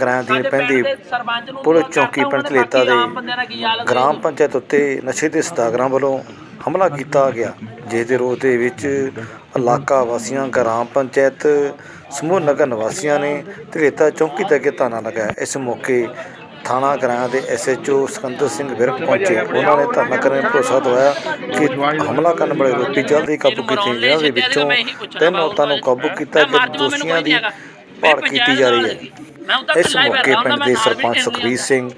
ਗ੍ਰਾਂ ਦੀ ਪੈਂਦੀ ਪੁਲਿਸ ਚੌਕੀ ਪਿੰਡ ਧਲੇਤਾ ਦੇ ਗ੍ਰਾਮ ਪੰਚਾਇਤ ਉੱਤੇ ਨਸ਼ੇ ਦੇ ਸਦਾਗਰਾਂ ਵੱਲੋਂ ਹਮਲਾ ਕੀਤਾ ਗਿਆ ਜਿਸ ਦੇ ਰੋਸ ਦੇ ਵਿੱਚ ਇਲਾਕਾ ਵਾਸੀਆਂ ਗ੍ਰਾਮ ਪੰਚਾਇਤ ਸਮੂਹ ਨਗਰ ਨਿਵਾਸੀਆਂ ਨੇ ਧਲੇਤਾ ਚੌਕੀ ਤੇ ਅੱਗੇ ਧਰਨਾ ਲਗਾਇਆ। ਇਸ ਮੌਕੇ ਥਾਣਾ ਗ੍ਰਾਂ ਦੇ ਐਸਐਚਓ ਸਿਕੰਦਰ ਸਿੰਘ ਵਿਰਕ ਪਹੁੰਚੇ। ਉਹਨਾਂ ਨੇ ਧਰਨਾ ਕਰਨ ਦਾ ਭਰੋਸਾ ਦਵਾਇਆ ਕਿ ਹਮਲਾ ਕਰਨ ਵਾਲੇ ਆਰੋਪੀ ਜਲਦੀ ਕਾਬੂ ਕੀਤੇ ਜਿਨ੍ਹਾਂ ਦੇ ਵਿੱਚੋਂ ਤਿੰਨ ਔਰਤਾਂ ਨੂੰ ਕਾਬੂ ਕੀਤਾ ਗਿਆ ਦੋਸ਼ੀਆਂ ਦੀ ਭਾਲ ਕੀਤੀ ਜਾ ਰਹੀ ਹੈ। ਇਸ ਮੌਕੇ ਪਿੰਡ ਦੇ ਸਰਪੰਚ ਸੁਖਬੀਰ ਸਿੰਘ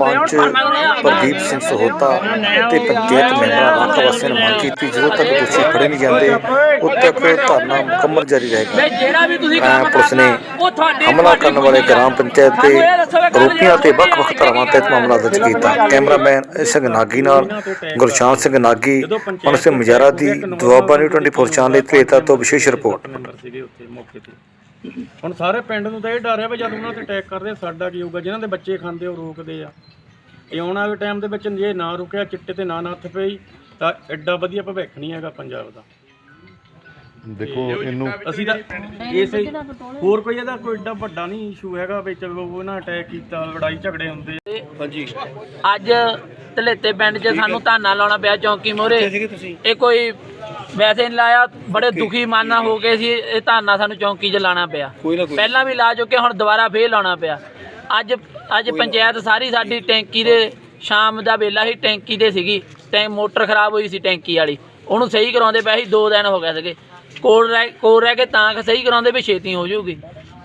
ਪੰਚ ਪ੍ਰਦੀਪ ਸਿੰਘ ਸਹੋਤਾ ਤੇ ਪੰਚਾਇਤ ਮੈਂਬਰਾਂ ਇਲਾਕਾ ਵਾਸੀਆਂ ਨੇ ਮੰਗ ਕੀਤੀ ਜਦੋਂ ਤੱਕ ਦੋਸ਼ੀ ਫੜੇ ਨਹੀਂ ਜਾਂਦੇ ਉਦ ਤੱਕ ਧਰਨਾ ਮੁਕੰਮਲ ਜਾਰੀ ਰਹੇਗਾ। ਜਿਹੜਾ ਵੀ ਤੁਸੀਂ ਐਂ ਕੰਮ ਪੁਲਿਸ ਨੇ ਉਹ ਤੁਹਾਡੇ ਹਮਲਾ ਕਰਨ ਵਾਲੇ ਗ੍ਰਾਮ ਪੰਚਾਇਤ ਦੇ ਆਰੋਪੀਆਂ ਤੇ ਵੱਖ-ਵੱਖ ਧਾਰਾਵਾਂ ਤਹਿਤ ਮਾਮਲਾ ਦਰਜ ਕੀਤਾ। ਕੈਮਰਾਮੈਨ ਸਿੰਘ ਨਾਗੀ ਨਾਲ ਗੁਰਸ਼ਾਨ ਸਿੰਘ ਨਾਗੀ ਮਨ ਸਿੰਘ ਮਜਾਰਾ ਦੀ ਦੁਆਬਾ ਨਿਊ 24 ਚੈਨਲ ਲਈ ਧਲੇਤਾ ਤੋਂ ਵਿਸ਼ੇਸ਼ ਰਿਪੋਰਟ। ਹੁਣ ਸਾਰੇ ਪਿੰਡ ਨੂੰ ਤਾਂ ਇਹ ਡਰ ਆ ਵੀ ਜਦ ਉਹਨਾਂ ਤੇ ਅਟੈਕ ਕਰਦੇ ਆ, ਸਾਡਾ ਕੀ ਹੋਊਗਾ? ਜਿਨ੍ਹਾਂ ਦੇ ਬੱਚੇ ਖਾਂਦੇ ਉਹ ਰੋਕਦੇ ਆ। ਇਹ ਆਉਣ ਵਾਲੇ ਟਾਈਮ ਦੇ ਵਿੱਚ ਜੇ ਨਾ ਰੁਕਿਆ ਚਿੱਟੇ ਤੇ ਨਾ ਨੱਥ ਪਈ ਤਾਂ ਐਡਾ ਵਧੀਆ ਭਵਿੱਖ ਨਹੀਂ ਹੈਗਾ ਪੰਜਾਬ ਦਾ। ਦੇਖੋ ਇਹਨੂੰ ਅਸੀਂ ਤਾਂ ਇਸੇ ਹੋਰ ਕੋਈ ਇਹਦਾ ਕੋਈ ਏਡਾ ਵੱਡਾ ਨਹੀਂ ਇਸ਼ੂ ਹੈਗਾ ਵੀ ਚਲੋ ਉਹਨਾਂ ਅਟੈਕ ਕੀਤਾ ਲੜਾਈ ਝਗੜੇ ਹੁੰਦੇ ਹਾਂਜੀ। ਅੱਜ ਧਲੇਤੇ ਪਿੰਡ 'ਚ ਸਾਨੂੰ ਧਾਨਾ ਲਾਉਣਾ ਪਿਆ ਚੌਂਕੀ ਮੋਰੇ ਇਹ ਕੋਈ ਵੈਸੇ ਨਹੀਂ ਲਾਇਆ ਬੜੇ ਦੁਖੀ ਮਨ ਨਾਲ ਹੋ ਕੇ ਸੀ ਇਹ ਧਾਨਾ ਸਾਨੂੰ ਚੌਂਕੀ 'ਚ ਲਾਣਾ ਪਿਆ। ਪਹਿਲਾਂ ਵੀ ਲਾ ਚੁੱਕੇ ਹੁਣ ਦੁਬਾਰਾ ਫੇਰ ਲਾਉਣਾ ਪਿਆ। ਅੱਜ ਅੱਜ ਪੰਚਾਇਤ ਸਾਰੀ ਸਾਡੀ ਟੈਂਕੀ ਦੇ ਸ਼ਾਮ ਦਾ ਵੇਲਾ ਸੀ ਟੈਂਕੀ ਦੇ ਸੀਗੀ। ਟੈਂ ਮੋਟਰ ਖਰਾਬ ਹੋਈ ਸੀ ਟੈਂਕੀ ਵਾਲੀ। ਉਹਨੂੰ ਸਹੀ ਕਰਾਉਂਦੇ ਪਏ ਸੀ 2 ਦਿਨ ਹੋ ਗਏ ਸੀਗੇ। ਕੋਲ ਰਹਿ ਕੋਲ ਰਹਿ ਕੇ ਤਾਂ ਕਿ ਸਹੀ ਕਰਾਉਂਦੇ ਵੀ ਛੇਤੀ ਹੋ ਜਾਊਗੀ।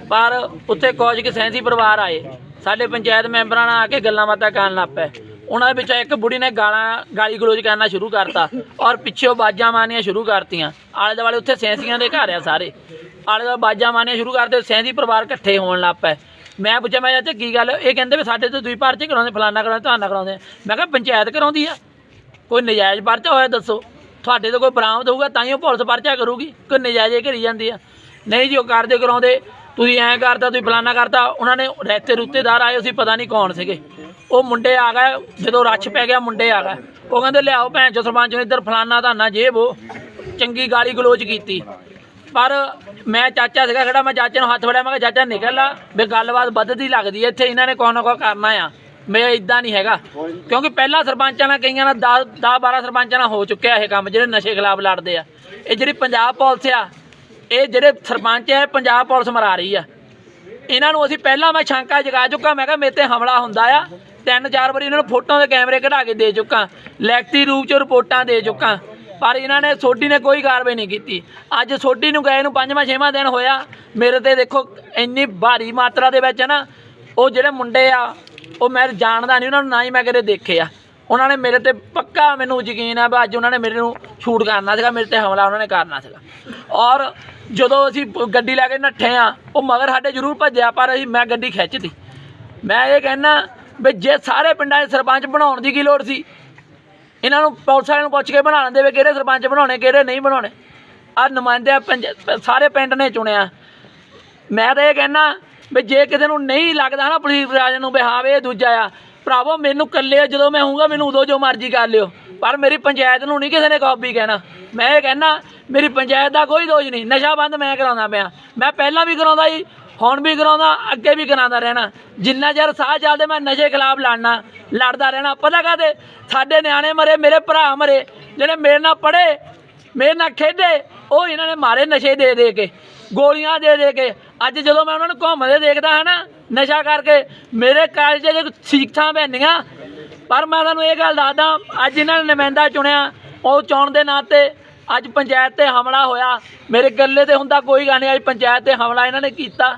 ਪਰ ਉੱਥੇ ਕੁਝ ਕੁ ਸੈਂਸੀ ਪਰਿਵਾਰ ਆਏ। ਸਾਡੇ ਪੰਚਾਇਤ ਮੈਂਬਰਾਂ ਨਾਲ ਆ ਕੇ ਗੱਲਾਂ ਬਾਤਾਂ ਕਰਨ ਲੱਗ ਪਏ। ਉਹਨਾਂ ਦੇ ਵਿੱਚੋਂ ਇੱਕ ਬੁੜੀ ਨੇ ਗਾਲਾਂ, ਗਾਲੀ ਗਲੋਚ ਕਰਨਾ ਸ਼ੁਰੂ ਕਰਤਾ ਔਰ ਪਿੱਛੋਂ ਬਾਜਾਂ ਮਾਰਨੀਆਂ ਸ਼ੁਰੂ ਕਰਤੀਆਂ। ਆਲੇ ਦੁਆਲੇ ਉੱਥੇ ਸੈਂਸੀਆਂ ਦੇ ਘਰ ਆ ਸਾਰੇ। ਆਲੇ ਦੁਆਲੇ ਬਾਜਾਂ ਮਾਰਨੀਆਂ ਸ਼ੁਰੂ ਕਰਦੇ, ਸੈਂਸੀ ਪਰਿਵਾਰ ਇਕੱਠੇ ਹੋਣ ਲੱਗ ਪਏ। ਮੈਂ ਪੁੱਛਿਆ, ਮੈਂ ਚਾਚਾ, ਕੀ ਗੱਲ? ਇਹ ਕਹਿੰਦੇ ਵੀ ਸਾਡੇ ਤੋਂ ਦੂਈ ਪਰਚੇ ਕਰਾਉਂਦੇ, ਫਲਾਨਾ ਕਰਾਉਂਦੇ, ਧਾਨਾ ਕਰਾਉਂਦੇ। ਮੈਂ ਕਿਹਾ, ਪੰਚਾਇਤ ਕਰਾਉਂਦੀ ਆ। ਕੋਈ ਨਜਾਇਜ਼ ਪਰਚਾ ਹੋਇਆ ਦੱਸੋ। ਤੁਹਾਡੇ ਤੋਂ ਕੋਈ ਬਰਾਮਦ ਹੋਊਗਾ, ਤਾਂ ਹੀ ਉਹ ਪੁਲਿਸ ਪਰਚਾ ਕਰੂਗੀ। ਕੋਈ ਨਜਾਇਜ਼ ਹੀ ਕਰੀ ਜਾਂਦੀ ਆ। ਨਹੀਂ ਜੀ, ਉਹ ਕਰਦੇ ਕਰਾਉਂਦੇ। ਤੁਸੀਂ ਐਂ ਕਰਤਾ, ਤੁਸੀਂ ਫਲਾਨਾ ਕਰਤਾ, ਉਹਨਾਂ ਨੇ ਰੈਤੇ ਰੁੱਤੇਦਾਰ ਆਏ ਸੀ ਪਤਾ ਨਹੀਂ ਕੌਣ ਸੀਗੇ। ਉਹ ਮੁੰਡੇ ਆ ਗਏ, ਜਦੋਂ ਰੱਛ ਪੈ ਗਿਆ, ਮੁੰਡੇ ਆ ਗਏ। ਉਹ ਕਹਿੰਦੇ, ਲਿਆਓ ਭੈਣ ਚੋ, ਸਰਪੰਚ ਨੇ ਇੱਧਰ ਫਲਾਨਾ ਧਾਨਾ ਜੇਬ ਉਹ, ਚੰਗੀ ਗਾਲੀ ਗਲੋਚ ਕੀਤੀ। ਪਰ ਮੈਂ ਚਾਚਾ ਸੀਗਾ, ਖੜਾ, ਮੈਂ ਚਾਚੇ ਨੂੰ ਹੱਥ ਫੜਿਆ, ਮੈਂ ਕਿਹਾ, ਚਾਚਾ, ਨਿਕਲ ਲਾ ਵੀ ਗੱਲਬਾਤ ਵੱਧਦੀ ਲੱਗਦੀ ਹੈ ਇੱਥੇ ਇਹਨਾਂ ਨੇ ਕੋਈ ਨਾ ਕੋਈ ਕਰਨਾ ਆ। ਮੈਂ ਇਦਾਂ ਨਹੀਂ ਹੈਗਾ। ਕਿਉਂਕਿ ਪਹਿਲਾਂ ਸਰਪੰਚਾਂ ਨਾਲ ਕਈਆਂ ਨਾਲ 10 10 12 ਸਰਪੰਚਾਂ ਨਾਲ ਹੋ ਚੁੱਕਿਆ ਇਹ ਕੰਮ, ਜਿਹੜੇ ਨਸ਼ੇ ਖਿਲਾਫ ਲੜਦੇ ਆ। ਇਹ ਜਿਹੜੀ ਪੰਜਾਬ ਪੁਲਿਸ ਆ ਇਹ ਜਿਹੜੇ ਸਰਪੰਚ ਹੈ, ਪੰਜਾਬ ਪੁਲਿਸ ਮਰਾ ਰਹੀ ਆ। ਇਹਨਾਂ ਨੂੰ ਅਸੀਂ ਪਹਿਲਾਂ ਮੈਂ ਸ਼ੰਕਾ ਜਗਾ ਚੁੱਕਾ, ਮੈਂ ਕਿਹਾ ਮੇਰੇ ਤੇ ਹਮਲਾ ਹੁੰਦਾ ਆ। ਤਿੰਨ ਚਾਰ ਵਾਰੀ ਇਹਨਾਂ ਨੂੰ ਫੋਟੋਆਂ ਦੇ ਕੈਮਰੇ ਕਢਾ ਕੇ ਦੇ ਚੁੱਕਾ ਲੈਕਤੀ ਰੂਪ ਚ ਰਿਪੋਰਟਾਂ ਦੇ ਚੁੱਕਾ। ਪਰ ਇਹਨਾਂ ਨੇ, ਸੋਢੀ ਨੇ ਕੋਈ ਕਾਰਵਾਈ ਨਹੀਂ ਕੀਤੀ। ਅੱਜ ਸੋਢੀ ਨੂੰ ਗਏ ਨੂੰ ਪੰਜਵਾਂ, ਛੇਵਾਂ ਦਿਨ ਹੋਇਆ। ਮੇਰੇ ਤੇ ਦੇਖੋ, ਇੰਨੀ ਭਾਰੀ ਮਾਤਰਾ ਦੇ ਵਿੱਚ ਨਾ, ਉਹ ਜਿਹੜੇ ਮੁੰਡੇ ਆ, ਉਹ ਮੈਂ ਜਾਣਦਾ ਨਹੀਂ, ਉਹਨਾਂ ਨੂੰ ਨਾ ਹੀ ਮੈਂ ਕਦੇ ਦੇਖੇ ਆ ਉਹਨਾਂ ਨੇ ਮੇਰੇ ਤੇ ਪੱਕਾ ਮੈਨੂੰ ਯਕੀਨ ਆ ਵੀ ਅੱਜ ਉਹਨਾਂ ਨੇ ਮੇਰੇ ਨੂੰ ਸ਼ੂਟ ਕਰਨਾ ਸੀਗਾ, ਮੇਰੇ ਤੇ ਹਮਲਾ ਉਹਨਾਂ ਨੇ ਕਰਨਾ ਸੀਗਾ। ਔਰ ਜਦੋਂ ਅਸੀਂ ਗੱਡੀ ਲੈ ਕੇ ਨੱਠੇ ਆ, ਉਹ ਮਗਰ ਸਾਡੇ ਜ਼ਰੂਰ ਭੱਜਿਆ, ਪਰ ਅਸੀਂ, ਮੈਂ ਗੱਡੀ ਖਿੱਚਤੀ। ਮੈਂ ਇਹ ਕਹਿਣਾ ਵੀ ਜੇ ਸਾਰੇ ਪਿੰਡਾਂ ਦੇ ਸਰਪੰਚ ਬਣਾਉਣ ਦੀ ਕੀ ਲੋੜ ਸੀ? ਇਹਨਾਂ ਨੂੰ ਪੁਲਿਸ ਵਾਲਿਆਂ ਨੂੰ ਪੁੱਛ ਕੇ ਬਣਾ ਲੈਂਦੇ ਵੀ ਕਿਹੜੇ ਸਰਪੰਚ ਬਣਾਉਣੇ, ਕਿਹੜੇ ਨਹੀਂ ਬਣਾਉਣੇ। ਆ ਨੁਮਾਇੰਦੇ ਪੰਜ- ਸਾਰੇ ਪਿੰਡ ਨੇ ਚੁਣਿਆ। ਮੈਂ ਤਾਂ ਇਹ ਕਹਿਣਾ ਵੀ ਜੇ ਕਿਸੇ ਨੂੰ ਨਹੀਂ ਲੱਗਦਾ ਨਾ ਪੁਲਿਸ ਪ੍ਰਸ਼ਾਸਨ ਨੂੰ ਵੀ ਹਾਂ ਵੀ ਇਹ ਦੂਜਾ ਆ ਭਰਾਵੋ, ਮੈਨੂੰ ਇਕੱਲੇ ਜਦੋਂ ਮੈਂ ਹੋਊਗਾ, ਮੈਨੂੰ ਉਦੋਂ ਜੋ ਮਰਜ਼ੀ ਕਰ ਲਿਓ। ਪਰ ਮੇਰੀ ਪੰਚਾਇਤ ਨੂੰ ਨਹੀਂ ਕਿਸੇ ਨੇ ਕਾਪੀ ਕਹਿਣਾ। ਮੈਂ ਇਹ ਕਹਿਣਾ, ਮੇਰੀ ਪੰਚਾਇਤ ਦਾ ਕੋਈ ਦੋਸ਼ ਨਹੀਂ। ਨਸ਼ਾ ਬੰਦ ਮੈਂ ਕਰਾਉਂਦਾ ਪਿਆ। ਮੈਂ ਪਹਿਲਾਂ ਵੀ ਕਰਾਉਂਦਾ ਜੀ ਹੁਣ ਵੀ ਕਰਾਉਂਦਾ, ਅੱਗੇ ਵੀ ਕਰਾਉਂਦਾ ਰਹਿਣਾ। ਜਿੰਨਾ ਚਿਰ ਸਾਹ ਚੱਲਦੇ, ਮੈਂ ਨਸ਼ੇ ਖਿਲਾਫ ਲੜਨਾ, ਲੜਦਾ ਰਹਿਣਾ। ਪਤਾ ਕਾਹਦੇ? ਸਾਡੇ ਨਿਆਣੇ ਮਰੇ, ਮੇਰੇ ਭਰਾ ਮਰੇ, ਜਿਹੜੇ ਮੇਰੇ ਨਾਲ ਪੜ੍ਹੇ, ਮੇਰੇ ਨਾਲ ਖੇਡੇ, ਉਹ ਇਹਨਾਂ ਨੇ ਮਾਰੇ ਨਸ਼ੇ ਦੇ ਦੇ ਕੇ, ਗੋਲੀਆਂ ਦੇ ਦੇ ਕੇ। ਅੱਜ ਜਦੋਂ ਮੈਂ ਉਹਨਾਂ ਨੂੰ ਘੁੰਮਦੇ ਦੇਖਦਾ ਹਾਂ ਨਾ, ਨਸ਼ਾ ਕਰਕੇ, ਮੇਰੇ ਕਾਲਜ ਦੇ ਸਿੱਖਾਂ ਬੈਨੀਆਂ ਪਰ ਮੈਂ ਤੁਹਾਨੂੰ ਇਹ ਗੱਲ ਦੱਸਦਾ, ਅੱਜ ਇਹਨਾਂ ਨੇ ਨੁਮਾਇੰਦਾ ਚੁਣਿਆ, ਉਹ ਚੋਣ ਦੇ ਨਾਤੇ ਅੱਜ ਪੰਚਾਇਤ ਤੇ ਹਮਲਾ ਹੋਇਆ। ਮੇਰੇ ਗੱਲੇ ਤੇ ਹੁੰਦਾ ਕੋਈ ਗੱਲ ਨਹੀਂ, ਅੱਜ ਪੰਚਾਇਤ ਤੇ ਹਮਲਾ ਇਹਨਾਂ ਨੇ ਕੀਤਾ।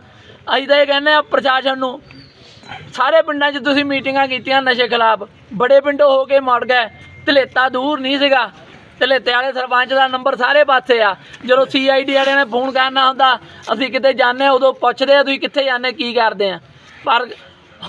ਅਸੀਂ ਤਾਂ ਇਹ ਕਹਿੰਦੇ ਆ ਪ੍ਰਸ਼ਾਸਨ ਨੂੰ, ਸਾਰੇ ਪਿੰਡਾਂ 'ਚ ਤੁਸੀਂ ਮੀਟਿੰਗਾਂ ਕੀਤੀਆਂ ਨਸ਼ੇ ਖਿਲਾਫ। ਬੜੇ ਪਿੰਡੋਂ ਹੋ ਕੇ ਮੁੜ ਗਏ, ਧਲੇਤਾ ਦੂਰ ਨਹੀਂ ਸੀਗਾ। ਧਲੇਤੇ ਵਾਲੇ ਸਰਪੰਚ ਦਾ ਨੰਬਰ ਸਾਰੇ ਪਾਸੇ ਆ। ਜਦੋਂ ਸੀਆਈਡੀ ਵਾਲਿਆਂ ਨੇ ਫੋਨ ਕਰਨਾ ਹੁੰਦਾ ਅਸੀਂ ਕਿਤੇ ਜਾਂਦੇ ਉਦੋਂ ਪੁੱਛਦੇ ਆ ਤੁਸੀਂ ਕਿੱਥੇ ਜਾਂਦੇ ਕੀ ਕਰਦੇ ਆ। ਪਰ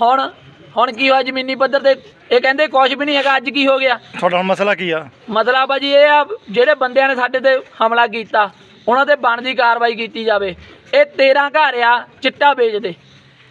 ਹੁਣ ਹੁਣ ਕੀ ਹੋਇਆ ਜ਼ਮੀਨੀ ਪੱਧਰ ਤੇ ਇਹ ਕਹਿੰਦੇ ਕੁਝ ਵੀ ਨਹੀਂ ਹੈਗਾ ਅੱਜ ਕੀ ਹੋ ਗਿਆ? ਤੁਹਾਡਾ ਹੁਣ ਮਸਲਾ ਕੀ ਆ? ਮਤਲਬ ਆ ਜੀ ਇਹ ਆ ਜਿਹੜੇ ਬੰਦਿਆਂ ਨੇ ਸਾਡੇ ਤੇ ਹਮਲਾ ਕੀਤਾ ਉਹਨਾਂ ਤੇ ਬਣਦੀ ਕਾਰਵਾਈ ਕੀਤੀ ਜਾਵੇ। ਇਹ 13 ਘਰ ਆ ਚਿੱਟਾ ਵੇਚਦੇ।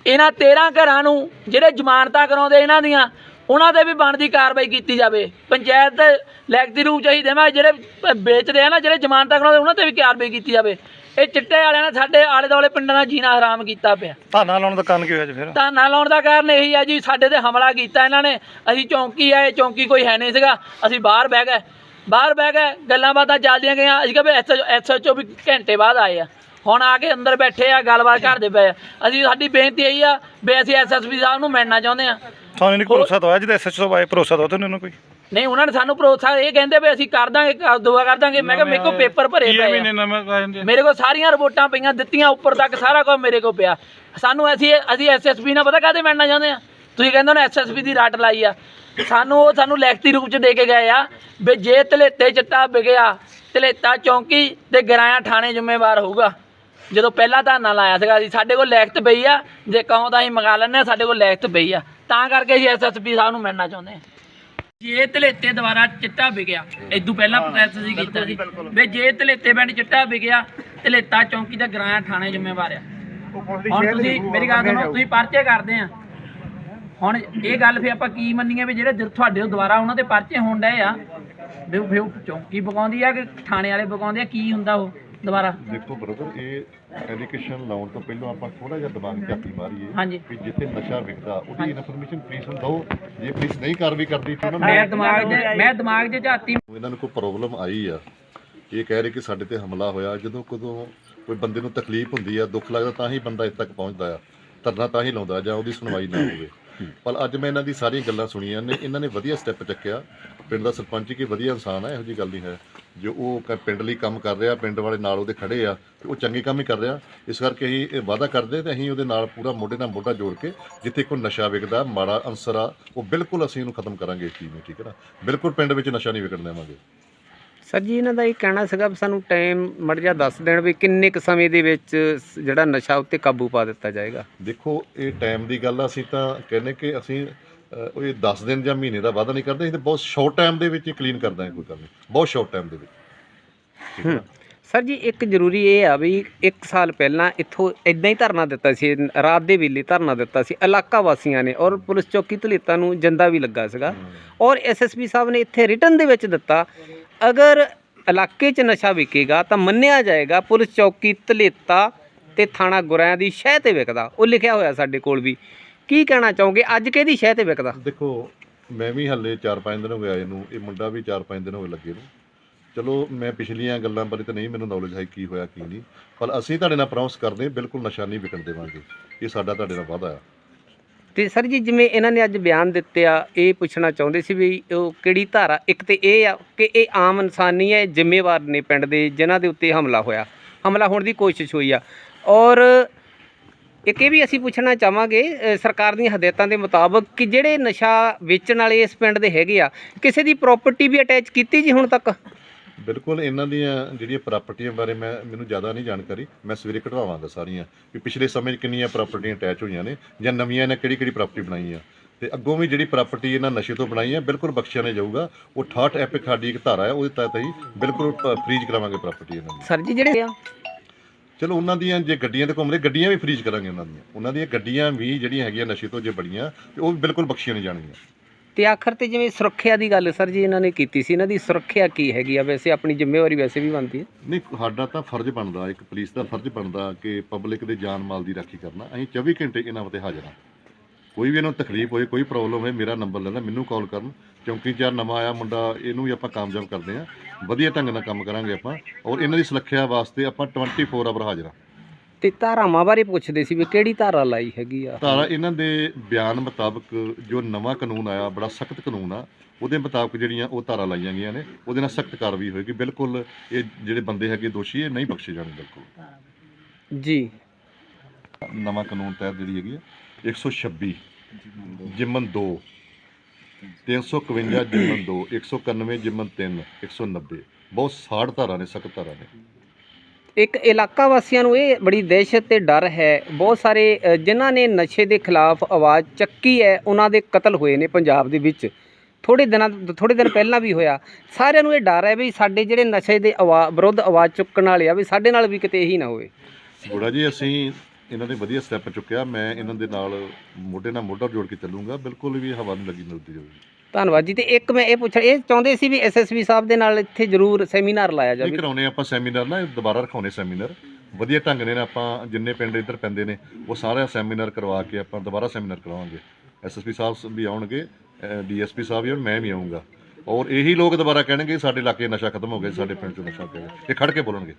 ਇਹਨਾਂ 13 ਘਰਾਂ ਨੂੰ ਜਿਹੜੇ ਜ਼ਮਾਨਤਾਂ ਕਰਾਉਂਦੇ ਇਹਨਾਂ ਦੀਆਂ ਉਹਨਾਂ ਤੇ ਵੀ ਬਣਦੀ ਕਾਰਵਾਈ ਕੀਤੀ ਜਾਵੇ। ਪੰਚਾਇਤ ਦੇ ਲੈਗਤੀ ਰੂਪ ਚਾਹੀਦੇ ਮੈਂ ਜਿਹੜੇ ਵੇਚਦੇ ਆ ਨਾ ਜਿਹੜੇ ਜ਼ਮਾਨਤਾਂ ਕਰਾਉਂਦੇ ਉਹਨਾਂ ਤੇ ਵੀ ਕਾਰਵਾਈ ਕੀਤੀ ਜਾਵੇ। ਇਹ ਚਿੱਟੇ ਵਾਲਿਆਂ ਨੇ ਸਾਡੇ ਆਲੇ ਦੁਆਲੇ ਪਿੰਡਾਂ ਦਾ ਜੀਣਾ ਹਰਾਮ ਕੀਤਾ ਪਿਆ। ਧਾਨਾ ਲਾਉਣ ਦਾ ਕਾਰਨ ਕੀ ਹੋਇਆ ਜੀ ਫਿਰ? ਧਾਨਾ ਲਾਉਣ ਦਾ ਕਾਰਨ ਇਹੀ ਆ ਜੀ ਸਾਡੇ ਤੇ ਹਮਲਾ ਕੀਤਾ ਇਹਨਾਂ ਨੇ। ਅਸੀਂ ਚੌਂਕੀ ਆਏ ਚੌਂਕੀ ਕੋਈ ਹੈ ਨਹੀਂ ਸੀਗਾ। ਅਸੀਂ ਬਾਹਰ ਬਹਿ ਗਏ। ਬਾਹਰ ਬਹਿ ਗਏ ਗੱਲਾਂ ਬਾਤਾਂ ਚੱਲਦੀਆਂ ਗਈਆਂ। ਅਸੀਂ ਕਿਹਾ ਵੀ ਐਸਐਚਓ ਵੀ ਘੰਟੇ ਬਾਅਦ ਆਏ ਆ। ਹੁਣ ਆ ਕੇ ਅੰਦਰ ਬੈਠੇ ਆ ਗੱਲਬਾਤ ਕਰਦੇ ਪਏ ਆ। ਅਸੀਂ ਸਾਡੀ ਬੇਨਤੀ ਇਹੀ ਆ ਵੀ ਅਸੀਂ ਐਸਐਸਪੀ ਸਾਹਿਬ ਨੂੰ ਮਿਲਣਾ ਚਾਹੁੰਦੇ ਆ। ਤੁਹਾਨੂੰ ਨਹੀਂ ਭਰੋਸਾ ਦਵਾਇਆ ਜਿਹਦੇ ਐਸਐਚਓ ਬਾਰੇ ਭਰੋਸਾ ਦਵਾ ਤੁਹਾਨੂੰ ਕੋਈ? ਨਹੀਂ ਉਹਨਾਂ ਨੇ ਸਾਨੂੰ ਭਰੋਸਾ ਇਹ ਕਹਿੰਦੇ ਵੀ ਅਸੀਂ ਕਰ ਦਾਂਗੇ ਕਰ- ਦੁਆ ਕਰ ਦਾਂਗੇ। ਮੈਂ ਕਿਹਾ ਮੇਰੇ ਕੋਲ ਪੇਪਰ ਭਰੇ ਪਏ ਮਹੀਨੇ ਨਵੇਂ ਆ ਜਾਂਦੇ? ਮੇਰੇ ਕੋਲ ਸਾਰੀਆਂ ਰਿਪੋਰਟਾਂ ਪਈਆਂ ਦਿੱਤੀਆਂ ਉੱਪਰ ਤੱਕ ਸਾਰਾ ਕੁਝ ਮੇਰੇ ਕੋਲ ਪਿਆ। ਸਾਨੂੰ ਅਸੀਂ ਅਸੀਂ ਐਸਐਸਪੀ ਨਾਲ ਪਤਾ ਕਾਹਦੇ ਮਿਲਣਾ ਚਾਹੁੰਦੇ ਆ? ਤੁਸੀਂ ਕਹਿੰਦੇ ਹੋ ਐਸਐਸਪੀ ਦੀ ਰਾਟ ਲਾਈ ਆ। ਸਾਨੂੰ ਉਹ ਸਾਨੂੰ ਲਿਖਤੀ ਰੂਪ ਚ ਦੇ ਕੇ ਗਏ ਆ ਵੀ ਜੇ ਧਲੇਤੇ ਚਿੱਟਾ ਵਿਗਿਆ ਧਲੇਤਾ ਚੌਂਕੀ ਤੇ ਗਰਾਇਆ ਥਾਣੇ ਜ਼ਿੰਮੇਵਾਰ ਹੋਊਗਾ। ਜਦੋਂ ਪਹਿਲਾ ਧਰਨਾ ਲਾਇਆ ਸੀਗਾ ਅਸੀਂ ਸਾਡੇ ਕੋਲ ਲਿਖਤ ਪਈ ਆ ਜੇ ਕਹੋ ਤਾਂ ਅਸੀਂ ਮੰਗਾ ਆ ਸਾਡੇ ਕੋਲ ਲਿਖਤ ਪਈ ਆ। ਤਾਂ ਕਰਕੇ ਅਸੀਂ ਐਸਐਸਪੀ ਸਾਹਿਬ ਨੂੰ ਮਿਲਣਾ ਚਾਹੁੰਦੇ ਆ। ਜੇ ਧਲੇਤੇ ਦੁਆਰਾ ਚਿੱਟਾ ਵਿਗਿਆ ਇਦੋਂ ਪਹਿਲਾਂ ਪ੍ਰੋਸੈਸ ਸੀ ਕੀਤਾ ਸੀ ਵੀ ਜੇ ਧਲੇਤੇ ਪਿੰਡ ਚਿੱਟਾ ਵਿਗਿਆ ਧਲੇਤਾ ਚੌਂਕੀ ਦਾ ਗਰਾਇਆ ਥਾਣੇ ਜ਼ਿੰਮੇਵਾਰ ਆ। ਹੁਣ ਤੁਸੀਂ ਮੇਰੀ ਗੱਲ ਸੁਣੋ ਤੁਸੀਂ ਪਰਚੇ ਕਰਦੇ ਆ। ਹੁਣ ਇਹ ਗੱਲ ਫੇ ਆਪਾਂ ਕੀ ਮੰਨੀਏ ਵੀ ਜਿਹੜੇ ਜ- ਤੁਹਾਡੇ ਤੋਂ ਦੁਬਾਰਾ ਉਹਨਾਂ ਦੇ ਪਰਚੇ ਹੋਣ ਡਏ ਆ? ਵੀ ਉਹ ਚੌਂਕੀ ਪਕਾਉਂਦੀ ਆ ਕਿ ਥਾਣੇ ਵਾਲੇ ਪਕਾਉਂਦੇ ਆ? ਕੀ ਹੁੰਦਾ ਉਹ? ਦੁਬਾਰਾ। ਦੇਖੋ ਬ੍ਰਦਰ ਇਹ ਐਜੂਕੇਸ਼ਨ ਲਾਉਣ ਤੋਂ ਪਹਿਲਾਂ ਆਪਾਂ ਥੋੜਾ ਜਿਹਾ ਦਿਮਾਗ ਝਾਤੀ ਮਾਰੀਏ ਹਾਂਜੀ। ਕਿ ਜਿੱਥੇ ਨਸ਼ਾ ਵਿਕਦਾ ਉਹਦੀ ਇਨਫੋਰਮੇਸ਼ਨ ਪੁਲਿਸ ਨੂੰ ਦਿਓ। ਜੇ ਪੁਲਿਸ ਨਹੀਂ ਕਾਰਵਾਈ ਕਰਦੀ ਫਿਰ ਉਹਨਾਂ ਮੈਂ ਨੂੰ ਦਿਮਾਗ 'ਚ ਮੈਂ ਦਿਮਾਗ 'ਚ ਝਾਤੀ ਇਹਨਾਂ ਨੂੰ ਕੋਈ ਪ੍ਰੋਬਲਮ ਆਈ ਆ। ਇਹ ਕਹਿ ਰਹੇ ਕਿ ਸਾਡੇ ਤੇ ਹਮਲਾ ਹੋਇਆ। ਜਦੋਂ ਕਦੋਂ ਕੋਈ ਬੰਦੇ ਨੂੰ ਤਕਲੀਫ ਹੁੰਦੀ ਆ ਦੁੱਖ ਲੱਗਦਾ ਤਾਂ ਹੀ ਬੰਦਾ ਇੱਥੇ ਤੱਕ ਪਹੁੰਚਦਾ ਆ। ਧਰਨਾ ਤਾਂ ਹੀ ਲਾਉਂਦਾ ਜਾਂ ਉਹਦੀ ਸੁਣਵਾਈ ਨਾ ਹੋਵੇ। ਪਰ ਅੱਜ ਮੈਂ ਇਹਨਾਂ ਦੀ ਸਾਰੀਆਂ ਗੱਲਾਂ ਸੁਣੀਆਂ ਨੇ, ਇਹਨਾਂ ਨੇ ਵਧੀਆ ਸਟੈਪ ਚੱਕਿਆ। ਪਿੰਡ ਦਾ ਸਰਪੰਚ ਕੀ ਵਧੀਆ ਇਨਸਾਨ ਹੈ ਇਹੋ ਜੀ ਗੱਲ ਨਹੀਂ ਹੈ। ਜੋ ਉਹ ਕ- ਪਿੰਡ ਲਈ ਕੰਮ ਕਰ ਰਿਹਾ, ਪਿੰਡ ਵਾਲੇ ਨਾਲ ਉਹਦੇ ਖੜੇ ਆ, ਤੇ ਉਹ ਚੰਗੇ ਕੰਮ ਹੀ ਕਰ ਰਿਹਾ। ਇਸ ਕਰਕੇ ਅਸੀਂ ਇਹ ਵਾਅਦਾ ਕਰਦੇ ਤੇ ਅਸੀਂ ਉਹਦੇ ਨਾਲ ਪੂਰਾ ਮੋਢੇ ਨਾਲ ਮੋਢਾ ਜੋੜ ਕੇ ਜਿੱਥੇ ਕੋਈ ਨਸ਼ਾ ਵਿਕਦਾ, ਮਾੜਾ ਅਨਸਰ ਆ, ਉਹ ਬਿਲਕੁਲ ਅਸੀਂ ਉਹਨੂੰ ਖਤਮ ਕਰਾਂਗੇ ਇਸ ਚੀਜ਼ ਨੂੰ, ਠੀਕ ਹੈ ਨਾ? ਬਿਲਕੁਲ ਪਿੰਡ ਵਿੱਚ ਨਸ਼ਾ ਨਹੀਂ ਵਿਕਣ ਦੇਵਾਂਗੇ। ਸਰ ਜੀ ਇਹਨਾਂ ਦਾ ਇਹ ਕਹਿਣਾ ਸੀਗਾ ਵੀ ਸਾਨੂੰ ਟਾਈਮ ਮੜ ਜਾ ਦੱਸ ਦੇਣ ਵੀ ਕਿੰਨੇ ਕੁ ਸਮੇਂ ਦੇ ਵਿੱਚ ਸ- ਜਿਹੜਾ ਨਸ਼ਾ ਉੱਤੇ ਕਾਬੂ ਪਾ ਦਿੱਤਾ ਜਾਏਗਾ। ਦੇਖੋ ਇਹ ਟਾਈਮ ਦੀ ਗੱਲ ਆ ਅਸੀਂ ਤਾਂ ਕਹਿੰਦੇ ਕਿ ਅਸੀਂ ਅ, ਉਹ ਇਹ 10 ਦਿਨ ਜਾਂ ਮਹੀਨੇ ਦਾ ਵਾਅਦਾ ਨਹੀਂ ਕਰਦੇ ਅਸੀਂ ਤਾਂ ਬਹੁਤ ਸ਼ਾਰਟ ਟਾਈਮ ਦੇ ਵਿੱਚ ਹੀ ਕਲੀਨ ਕਰ ਦਾਂਗੇ ਕੋਈ ਗੱਲ ਨਹੀਂ। ਬਹੁਤ ਸ਼ਾਰਟ ਟਾਈਮ ਦੇ ਵਿੱਚ। ਠੀਕ ਹੈ? ਸਰ ਜੀ ਇੱਕ ਜ਼ਰੂਰੀ ਇਹ ਆ ਵੀ 1 ਸਾਲ ਪਹਿਲਾਂ ਇੱਥੋਂ ਇਦਾਂ ਹੀ ਧਰਨਾ ਦਿੱਤਾ ਸੀ ਰਾਤ ਦੇ ਵੇਲੇ ਧਰਨਾ ਦਿੱਤਾ ਸੀ ਇਲਾਕਾ ਵਾਸੀਆਂ ਨੇ ਔਰ ਪੁਲਿਸ ਚੌਕੀ ਧਲੀਤਾ ਨੂੰ ਜੰਦਾ ਵੀ ਲੱਗਾ ਸੀਗਾ। ਔਰ ਐਸਐਸਪੀ ਸਾਹਿਬ ਨੇ ਇੱਥੇ ਰਿਟਰਨ ਦੇ ਵਿੱਚ ਦਿੱਤਾ ਅਗਰ ਇਲਾਕੇ 'ਚ ਨਸ਼ਾ ਵਿਕੇਗਾ ਤਾਂ ਮੰਨਿਆ ਜਾਏਗਾ ਪੁਲਿਸ ਚੌਕੀ ਧਲੇਤਾ ਤੇ ਥਾਣਾ ਗੁਰਿਆਂ ਦੀ ਸ਼ਹਿ ਤੇ ਵਿਕਦਾ। ਉਹ ਲਿਖਿਆ ਹੋਇਆ ਸਾਡੇ ਕੋਲ ਵੀ। ਕੀ ਕਹਿਣਾ ਚਾਹੋਗੇ? ਅੱਜ ਕਿਹਦੀ ਸ਼ਹਿ ਤੇ ਵਿਕਦਾ? ਦੇਖੋ, ਮੈਂ ਵੀ ਹੱਲੇ 4-5 ਦਿਨ ਹੋ ਗਿਆ ਇਹਨੂੰ ਇਹ ਮੁੰਡਾ ਵੀ 4-5 ਦਿਨ ਹੋ ਗਏ ਲੱਗੇ ਨੂੰ। ਚਲੋ, ਮੈਂ ਪਿਛਲੀਆਂ ਗੱਲਾਂ ਬਾਰੇ ਤਾਂ ਨਹੀਂ, ਮੈਨੂੰ ਨੌਲੇਜ ਹੈ ਕੀ ਹੋਇਆ, ਕੀ ਨਹੀਂ। ਪਰ ਅਸੀਂ ਤੁਹਾਡੇ ਨਾਲ ਪ੍ਰੋਮਿਸ ਕਰਦੇ ਬਿਲਕੁਲ ਨਸ਼ਾ ਨਹੀਂ ਵਿਕਣ ਦੇਵਾਂਗੇ। ਇਹ ਸਾਡਾ ਤੁਹਾਡੇ ਨਾਲ ਵਾਅਦਾ ਆ। ਤੇ ਸਰ ਜੀ, ਜਿਵੇਂ ਇਹਨਾਂ ਨੇ ਅੱਜ ਬਿਆਨ ਦਿੱਤੇ ਆ, ਇਹ ਪੁੱਛਣਾ ਚਾਹੁੰਦੇ ਸੀ ਵੀ ਉਹ ਕਿਹੜੀ ਧਾਰਾ, ਇੱਕ ਤੇ ਇਹ ਆ ਕਿ ਇਹ ਆਮ ਇਨਸਾਨੀ ਹੈ ਜ਼ਿੰਮੇਵਾਰ ਨੇ ਪਿੰਡ ਦੇ, ਜਿਨ੍ਹਾਂ ਦੇ ਉੱਤੇ ਹਮਲਾ ਹੋਇਆ। ਹਮਲਾ ਹੋਣ ਦੀ ਕੋਸ਼ਿਸ਼ ਹੋਈ ਆ। ਔਰ ਇੱਕ ਇਹ ਵੀ ਅਸੀਂ ਪੁੱਛਣਾ ਚਾਹਾਂਗੇ ਸਰਕਾਰ ਦੀਆਂ ਹਦਾਇਤਾਂ ਦੇ ਮੁਤਾਬਕ ਕਿ ਜਿਹੜੇ ਨਸ਼ਾ ਵੇਚਣ ਵਾਲੇ ਇਸ ਪਿੰਡ ਦੇ ਹੈਗੇ ਆ, ਕਿਸੇ ਦੀ ਪ੍ਰਾਪਰਟੀ ਵੀ ਅਟੈਚ ਕੀਤੀ ਜੀ ਹੁਣ ਤੱਕ? ਬਿਲਕੁਲ ਇਹਨਾਂ ਦੀਆਂ ਜਿਹੜੀਆਂ ਪ੍ਰਾਪਰਟੀਆਂ ਬਾਰੇ ਮੈਂ ਮੈਨੂੰ ਜ਼ਿਆਦਾ ਨਹੀਂ ਜਾਣਕਾਰੀ। ਮੈਂ ਸਵੇਰੇ ਕਢਵਾਵਾਂਗਾ ਸਾਰੀਆਂ। ਵੀ ਪਿਛਲੇ ਸਮੇਂ 'ਚ ਕਿੰਨੀਆਂ ਪ੍ਰਾਪਰਟੀਆਂ ਅਟੈਚ ਹੋਈਆਂ ਨੇ ਜਾਂ ਨਵੀਆਂ ਇਹਨਾਂ ਕਿਹੜੀ ਕਿਹੜੀ ਪ੍ਰਾਪਰਟੀ ਬਣਾਈ ਆ ਤੇ ਅੱਗੋਂ ਵੀ ਜਿਹੜੀ ਪ੍ਰਾਪਰਟੀ ਇਹਨਾਂ ਨਸ਼ੇ ਤੋਂ ਬਣਾਈ ਆ ਬਿਲਕੁਲ ਬਖਸ਼ਿਆ ਨਹੀਂ ਜਾਊਗਾ। ਉਹ 68 ਐਪਿਕ ਸਾਡੀ ਇੱਕ ਧਾਰਾ ਹੈ ਉਹਦੇ ਤਹਿਤ ਹੀ ਬਿਲਕੁਲ ਫ੍ਰੀਜ ਕਰਾਵਾਂਗੇ ਪ੍ਰਾਪਰਟੀ ਇਹਨਾਂ ਦੀ। ਸਰ ਜੀ ਜਿਹੜੇ ਆ? ਚਲੋ ਉਹਨਾਂ ਦੀਆਂ ਜੇ ਗੱਡੀਆਂ ਤੇ ਘੁੰਮਦੇ ਗੱਡੀਆਂ ਵੀ ਫ੍ਰੀਜ ਕਰਾਂਗੇ ਉਹਨਾਂ ਦੀਆਂ। ਉਹਨਾਂ ਦੀਆਂ ਗੱਡੀਆਂ ਵੀ ਜਿਹੜੀਆਂ ਹੈਗੀਆਂ ਨਸ਼ੇ ਤੋਂ ਜੇ ਬੜੀਆਂ ਤੇ ਉਹ ਵੀ ਬਿਲਕੁਲ ਬਖਸ਼ੀਆਂ ਨਹੀਂ ਜਾਣਗੀਆਂ। ਤੇ ਆਖਰ ਤੇ ਜਿਵੇਂ ਸੁਰੱਖਿਆ ਦੀ ਗੱਲ ਸਰ ਜੀ ਇਹਨਾਂ ਨੇ ਕੀਤੀ ਸੀ, ਇਹਨਾਂ ਦੀ ਸੁਰੱਖਿਆ ਕੀ ਹੈਗੀ ਆ? ਵੈਸੇ ਆਪਣੀ ਜ਼ਿੰਮੇਵਾਰੀ ਵੈਸੇ ਵੀ ਬਣਦੀ ਹੈ। ਨਹੀਂ, ਸਾਡਾ ਤਾਂ ਫਰਜ਼ ਬਣਦਾ, ਇੱਕ ਪੁਲਿਸ ਦਾ ਫਰਜ਼ ਬਣਦਾ ਕਿ ਪਬਲਿਕ ਦੇ ਜਾਨ ਮਾਲ ਦੀ ਰਾਖੀ ਕਰਨਾ। ਅਸੀਂ 24 ਘੰਟੇ ਇਹਨਾਂ ਉੱਤੇ ਹਾਜ਼ਰ ਹਾਂ। ਕੋਈ ਵੀ ਇਹਨਾਂ ਨੂੰ ਤਕਲੀਫ ਹੋਏ, ਕੋਈ ਪ੍ਰੋਬਲਮ ਹੋਏ, ਮੇਰਾ ਨੰਬਰ ਲੈਣਾ ਮੈਨੂੰ ਕਾਲ ਕਰਨ। ਚੌਂਕੀ ਚਾਰ ਨਵਾਂ ਆਇਆ ਮੁੰਡਾ, ਇਹਨੂੰ ਵੀ ਆਪਾਂ ਕਾਮਯਾਬ ਕਰਦੇ ਹਾਂ। ਵਧੀਆ ਢੰਗ ਨਾਲ ਕੰਮ ਕਰਾਂਗੇ ਆਪਾਂ। ਔਰ ਇਹਨਾਂ ਦੀ ਸੁਰੱਖਿਆ ਵਾਸਤੇ ਆਪਾਂ 24 ਆਵਰ ਹਾਜ਼ਰ ਹਾਂ। ਤੇ ਧਾਰਾਵਾਂ ਬਾਰੇ ਪੁੱਛਦੇ ਸੀ ਵੀ ਕਿਹੜੀ ਧਾਰਾ ਲਾਈ ਹੈਗੀ ਆ? ਧਾਰਾ ਇਹਨਾਂ ਦੇ ਬਿਆਨ ਮੁਤਾਬਕ ਜੋ ਨਵਾਂ ਕਾਨੂੰਨ ਆਇਆ ਬੜਾ ਸਖਤ ਕਾਨੂੰਨ ਆ ਉਹਦੇ ਮੁਤਾਬਕ ਜਿਹੜੀਆਂ ਉਹ ਧਾਰਾ ਲਾਈਆਂ ਗਈਆਂ ਨੇ ਉਹਦੇ ਨਾਲ ਸਖਤ ਕਾਰਵਾਈ ਹੋਏਗੀ। ਬਿਲਕੁਲ ਇਹ ਜਿਹੜੇ ਬੰਦੇ ਹੈਗੇ ਦੋਸ਼ੀ ਇਹ ਨਹੀਂ ਬਖਸ਼ੇ ਜਾਣਗੇ ਬਿਲਕੁਲ। ਜੀ। ਨਵਾਂ ਕਾਨੂੰਨ ਤਹਿਤ ਜਿਹੜੀ ਹੈਗੀ ਆ 126 ਜਿਮਨ 2 351 ਜਿਮਨ 2 191 ਜਿਮਨ 3 190 ਬਹੁਤ 60 ਧਾਰਾ ਨੇ ਸਖਤ ਧਾਰਾ ਨੇ। ਇੱਕ ਇਲਾਕਾ ਵਾਸੀਆਂ ਨੂੰ ਇਹ ਬੜੀ ਦਹਿਸ਼ਤ ਤੇ ਡਰ ਹੈ। ਬਹੁਤ ਸਾਰੇ ਜਿਨ੍ਹਾਂ ਨੇ ਨਸ਼ੇ ਦੇ ਖਿਲਾਫ ਆਵਾਜ਼ ਚੱਕੀ ਹੈ, ਉਹਨਾਂ ਦੇ ਕਤਲ ਹੋਏ ਨੇ ਪੰਜਾਬ ਦੇ ਵਿੱਚ। ਥੋੜੇ ਦਿਨਾਂ ਥੋੜੇ ਦਿਨ ਪਹਿਲਾਂ ਵੀ ਹੋਇਆ। ਸਾਰਿਆਂ ਨੂੰ ਇਹ ਡਰ ਹੈ ਵੀ ਸਾਡੇ ਜਿਹੜੇ ਨਸ਼ੇ ਦੇ ਆਵਾ, ਵਿਰੁੱਧ ਆਵਾਜ਼ ਚੁੱਕਣ ਵਾਲੇ ਆ, ਵੀ ਸਾਡੇ ਨਾਲ ਵੀ ਕਿਤੇ ਇਹੀ ਨਾ ਹੋਵੇ। ਗੁੜਾ ਜੀ, ਅਸੀਂ ਇਹਨਾਂ ਨੇ ਵਧੀਆ ਸਟੈਪ ਚੁੱਕਿਆ। ਮੈਂ ਇਹਨਾਂ ਦੇ ਨਾਲ ਮੋਢੇ ਨਾਲ ਮੋਢਾ ਜੋੜ ਕੇ ਚੱਲੂੰਗਾ। ਬਿਲਕੁਲ ਵੀ ਹਵਾ ਨਹੀਂ ਲੱਗੀ ਮਿਲਦੀ ਜਾਊਗੀ। ਧੰਨਵਾਦ ਜੀ। ਤੇ ਇੱਕ ਮੈਂ ਇਹ ਪੁੱਛ ਇਹ ਚਾਹੁੰਦੇ ਸੀ ਵੀ ਐਸਐਸਪੀ ਸਾਹਿਬ ਦੇ ਨਾਲ ਇੱਥੇ ਜ਼ਰੂਰ ਸੈਮੀਨਾਰ ਲਾਇਆ ਨਹੀਂ ਜਾਵੇ। ਕਰਾਉਣੇ ਆਪਾਂ ਸੈਮੀਨਾਰ ਨਾ ਇਹ ਦੁਬਾਰਾ ਰਖਾਉਣੇ ਸੈਮੀਨਾਰ। ਵਧੀਆ ਢੰਗ ਨੇ ਆਪਾਂ ਜਿੰਨੇ ਪਿੰਡ ਇੱਧਰ ਪੈਂਦੇ ਨੇ ਉਹ ਸਾਰਾ ਸੈਮੀਨਾਰ ਕਰਵਾ ਕੇ ਆਪਾਂ ਦੁਬਾਰਾ ਸੈਮੀਨਾਰ ਕਰਵਾਵਾਂਗੇ ਐਸਐਸਪੀ ਸਾਹਿਬ ਵੀ ਆਉਣਗੇ ਡੀਐਸਪੀ ਸਾਹਿਬ ਵੀ ਆਉਣ ਮੈਂ ਵੀ ਆਉਂਗਾ ਔਰ ਇਹੀ ਲੋਕ ਦੁਬਾਰਾ ਕਹਿਣਗੇ ਸਾਡੇ ਇਲਾਕੇ ਨਸ਼ਾ ਖਤਮ ਹੋ ਗਿਆ ਸਾਡੇ ਪਿੰਡ 'ਚ ਨਸ਼ਾ ਪਿਆ ਇਹ ਖੜ ਕੇ ਬੋਲਣਗੇ।